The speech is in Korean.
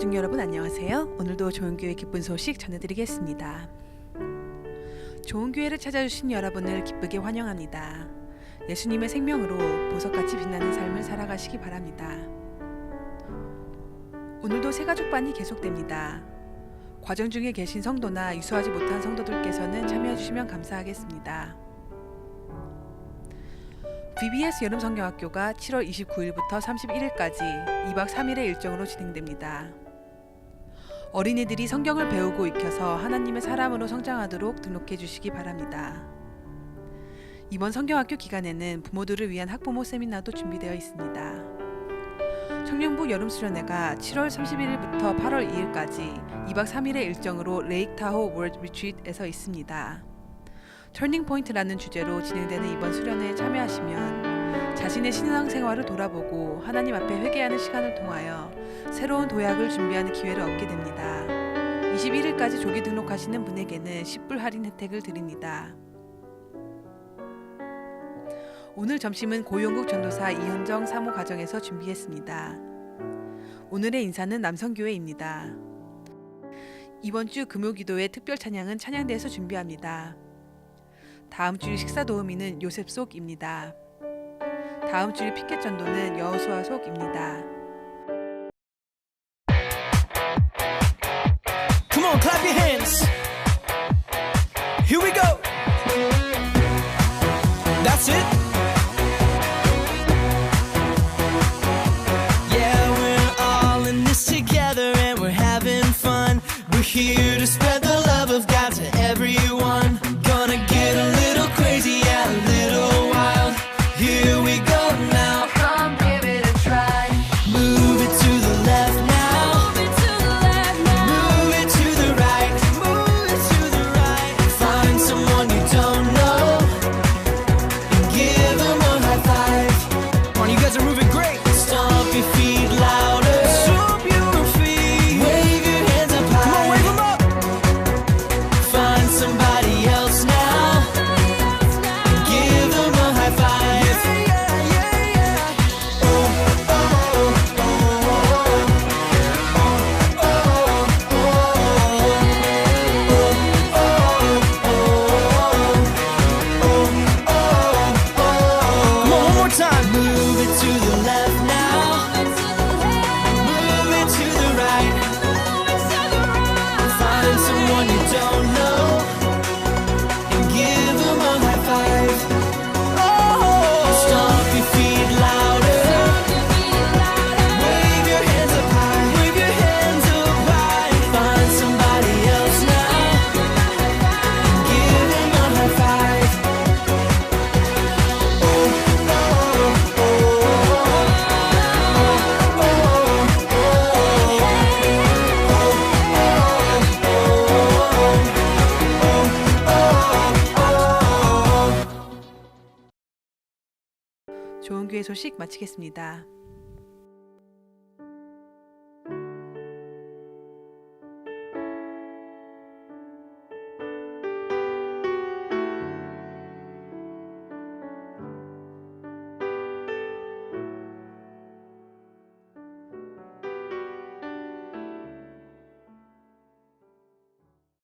가족 여러분 안녕하세요. 오늘도 좋은 교회 기쁜 소식 전해드리겠습니다. 좋은 교회를 찾아주신 여러분을 기쁘게 환영합니다. 예수님의 생명으로 보석같이 빛나는 삶을 살아가시기 바랍니다. 오늘도 새가족반이 계속됩니다. 과정 중에 계신 성도나 유수하지 못한 성도들께서는 참여해 주시면 감사하겠습니다. VBS 여름 성경학교가 7월 29일부터 31일까지 2박 3일의 일정으로 진행됩니다. 어린이들이 성경을 배우고 익혀서 하나님의 사람으로 성장하도록 등록해 주시기 바랍니다. 이번 성경학교 기간에는 부모들을 위한 학부모 세미나도 준비되어 있습니다. 청년부 여름 수련회가 7월 31일부터 8월 2일까지 2박 3일의 일정으로 레이크 타호 월드 리트릿에서 있습니다. 터닝 포인트라는 주제로 진행되는 이번 수련회에 참여하시면 자신의 신앙생활을 돌아보고 하나님 앞에 회개하는 시간을 통하여 새로운 도약을 준비하는 기회를 얻게 됩니다. 21일까지 조기 등록하시는 분에게는 10불 할인 혜택을 드립니다. 오늘 점심은 고용국 전도사 이현정 사모 과정에서 준비했습니다. 오늘의 인사는 남성교회입니다. 이번 주 금요 기도의 특별 찬양은 찬양대에서 준비합니다. 다음 주 식사 도우미는 요셉 속입니다. 다음 주 피켓 전도는 여호수아 속입니다. Come on, clap your hands. Here we go. That's it. Yeah, we're all 좋은 교회 소식 마치겠습니다.